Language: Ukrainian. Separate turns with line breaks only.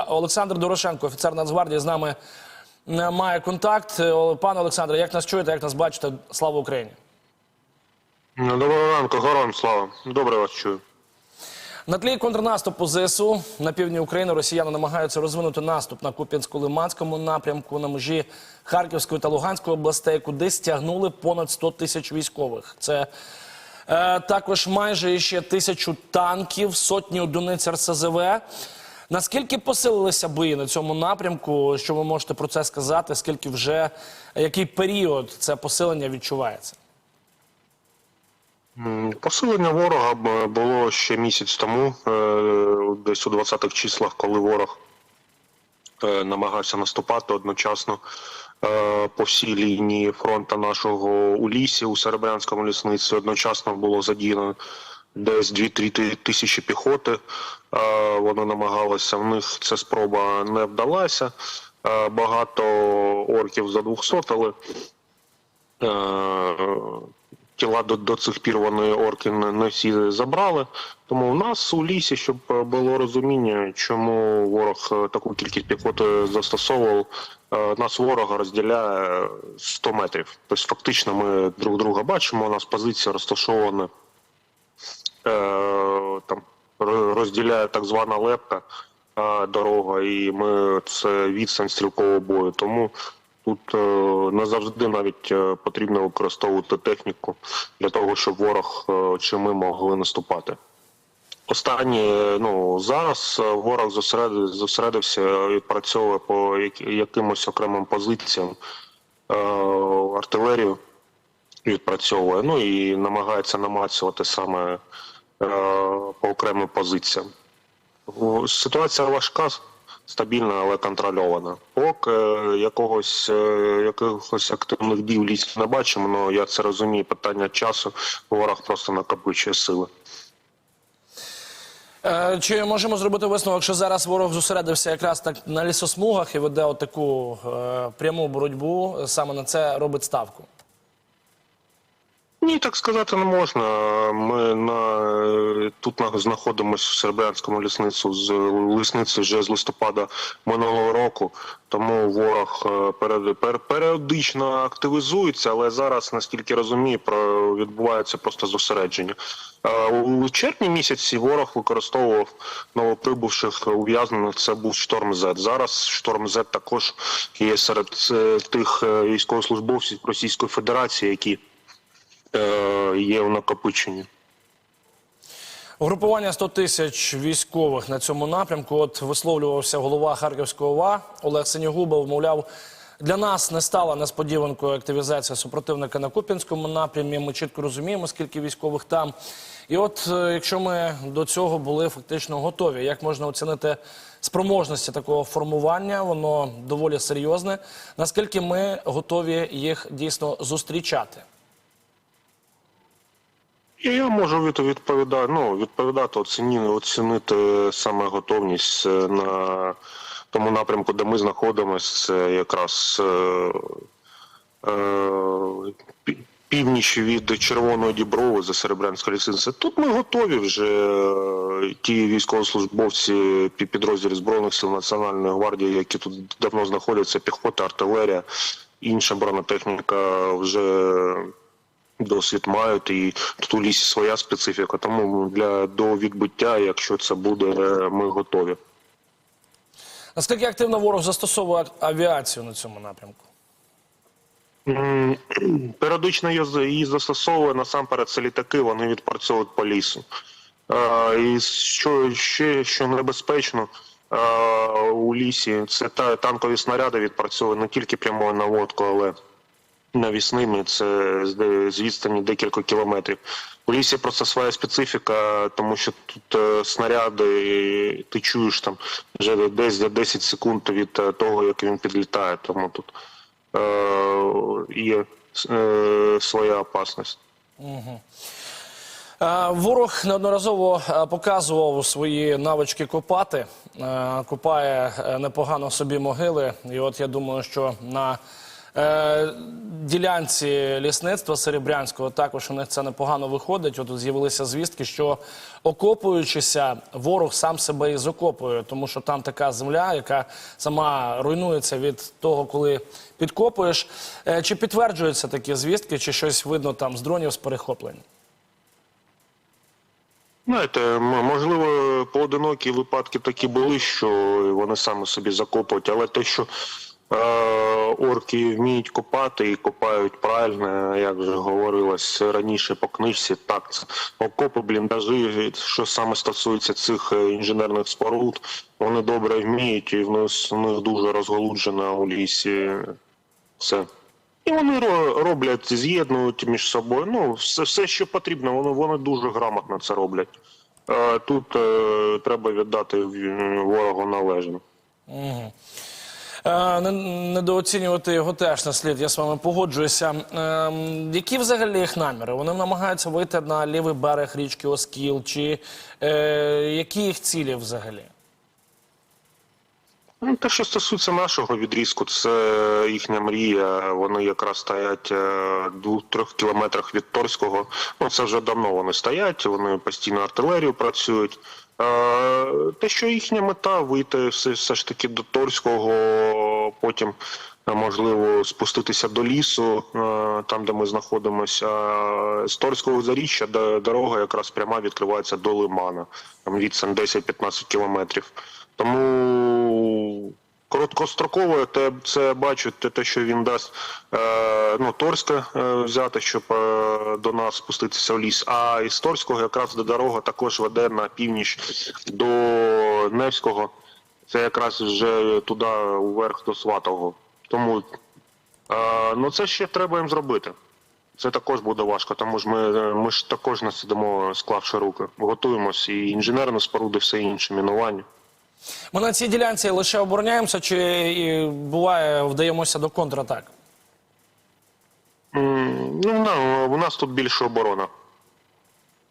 Олександр Дорошенко, офіцер Нацгвардії, з нами е, має контакт. Е, Пане Олександре, як нас чуєте, як нас бачите? Слава Україні!
Ну, Доброго ранку, героям слава. Добре вас чую.
На тлі контрнаступу ЗСУ на півдні України росіяни намагаються розвинути наступ на Куп'янсько-Лиманському напрямку на межі Харківської та Луганської областей, куди стягнули понад 100 тисяч військових. Це е, також майже ще тисячу танків, сотні одиниць РСЗВ. Наскільки посилилися бої на цьому напрямку? Що ви можете про це сказати? Скільки вже який період це посилення відчувається?
Посилення ворога було ще місяць тому, е, десь у 20-х числах, коли ворог е, намагався наступати одночасно е, по всій лінії фронту нашого у лісі, у Серебрянському лісниці. Одночасно було задіяно десь 2-3 тисячі піхоти. Е, Вони намагалися, в них ця спроба не вдалася. Е, Багато орків за 200, але Е, тіла до, до цих пір вони орки не, не всі забрали. Тому в нас у лісі, щоб було розуміння, чому ворог таку кількість піхоти застосовував, нас ворога розділяє 100 метрів. Тобто фактично ми друг друга бачимо, у нас позиція розташована там розділяє так звана лепка е, дорога, і ми це відстань стрілкового бою. Тому тут е, не завжди навіть е, потрібно використовувати техніку для того, щоб ворог е, чи ми могли наступати. Останнє, ну зараз е, ворог зосередив, зосередився і працює по якимось окремим позиціям е, артилерію відпрацьовує, ну і намагається намацувати саме е, по окремим позиціям. Ситуація важка, стабільна, але контрольована. Поки е, якогось, е, якихось активних дій в лісі не бачимо, але я це розумію. Питання часу, ворог просто накопичує сили.
Е, Чи можемо зробити висновок, що зараз ворог зосередився якраз так на лісосмугах і веде отаку е, пряму боротьбу, саме на це робить ставку?
Ні, так сказати не можна. Ми на тут на- знаходимося в Серебрянському лісницю з лісниці вже з листопада минулого року. Тому ворог е, перед, пер, періодично активізується, але зараз, наскільки розумію, відбувається просто зосередження. Е, У червні місяці ворог використовував новоприбувших ув'язнених. Це був шторм Z. Зараз шторм Z також є серед е, тих військовослужбовців Російської Федерації, які є в накопиченні.
Угрупування 100 тисяч військових на цьому напрямку. От висловлювався голова Харківського ОВА Олег Синігубов. Мовляв, для нас не стала несподіванкою активізація супротивника на Куп'янському напрямі. Ми чітко розуміємо, скільки військових там. І от е, якщо ми до цього були фактично готові, як можна оцінити спроможності такого формування? Воно доволі серйозне. Наскільки ми готові їх дійсно зустрічати?
І я можу від- відповідати, ну, відповідати, оціні, оцінити саме готовність е, на тому напрямку, де ми знаходимося, це якраз е, е, північ від Червоної Діброви за Серебрянської лісниці. Тут ми готові вже е, ті військовослужбовці пі- підрозділів Збройних сил Національної гвардії, які тут давно знаходяться, піхота, артилерія, інша бронетехніка вже досвід мають, і тут у лісі своя специфіка. Тому для до відбиття, якщо це буде, е, ми готові.
Наскільки активно ворог застосовує авіацію на цьому напрямку?
Періодично її застосовує насамперед це літаки, вони відпрацьовують по лісу. Е, І що ще що небезпечно е, у лісі, це та танкові снаряди відпрацьовують не тільки прямою наводкою, але навісними це з відстані декілька кілометрів. У лісі просто своя специфіка, тому що тут е, снаряди ти чуєш там вже десь за 10 секунд від е, того, як він підлітає. Тому тут е, є е, своя опасність.
Е, Ворог неодноразово показував свої навички копати, копає е, непогано собі могили. І от я думаю, що на е, ділянці лісництва Серебрянського також у них це непогано виходить. От з'явилися звістки, що окопуючися, ворог сам себе і закопує, тому що там така земля, яка сама руйнується від того, коли підкопуєш. Е, чи підтверджуються такі звістки, чи щось видно там з дронів з перехоплень?
Знаєте, можливо, поодинокі випадки такі були, що вони саме собі закопують, але те, що е, орки вміють копати і копають правильно, як вже говорилось раніше по книжці, так, окопи, бліндажі, що саме стосується цих е, інженерних споруд, вони добре вміють, і в них дуже розголуджено у лісі все. І вони роблять, з'єднують між собою. Ну, все, все що потрібно, вони, вони дуже грамотно це роблять. Е, Тут е, треба віддати ворогу належне.
Не- Недооцінювати його теж не слід, я з вами погоджуюся. Ем, які взагалі їх наміри? Вони намагаються вийти на лівий берег річки Оскіл, чи е, які їх цілі взагалі?
Ну, те, що стосується нашого відрізку, це їхня мрія. Вони якраз стоять е, двох-трьох кілометрах від Торського. Ну, це вже давно вони стоять, вони постійно артилерію працюють. Е, Те, що їхня мета вийти все, все ж таки до Торського, потім е, можливо спуститися до лісу, там де ми знаходимося. З Торського заріччя дорога якраз пряма відкривається до Лимана. Там відстань 10-15 кілометрів. Тому короткостроково те, це бачу, те, що він дасть е, ну, Торське е, взяти, щоб е, до нас спуститися в ліс. А із Торського якраз де дорога також веде на північ до Невського. Це якраз вже туди вверх до Сватого. Тому е, ну, це ще треба їм зробити. Це також буде важко, тому ж ми, ми ж також не сидимо, склавши руки. Готуємось і інженерні споруди, все інше, мінування.
Ми на цій ділянці лише обороняємося, чи буває вдаємося до контратак?
Mm, Ну, у нас тут більше оборона.